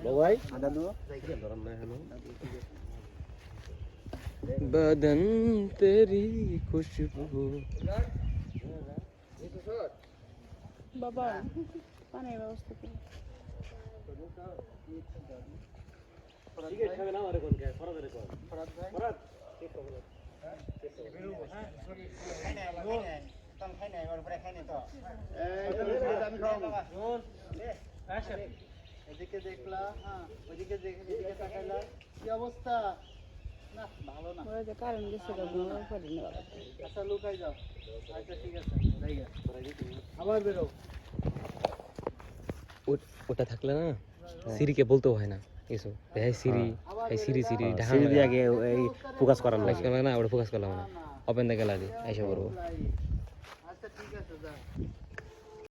Bawang, ada dua, ada dua, ada dua, তনখানে ওর পুরো খাইনে তো এই যান কম এস এদিকে দেখলা हां ওদিকে দেখ এদিকে তাকায়লা কি অবস্থা না ভালো না ওই যে কারণ গেছে তো পড়িনি বাবা আসল লুকাই দাও আচ্ছা ঠিক আছে রেগা এবার বেরো ওটা थकले ना Siri কে বলতো হয় না এসো এই Siri এই Siri Siri ঢাহান Siri দি আগে ওই ফোকাস করার লাগে লাগে না আমরা ফোকাস করা লাগা अपन দেখা লাগি আইসা পড়ব 第一个是在。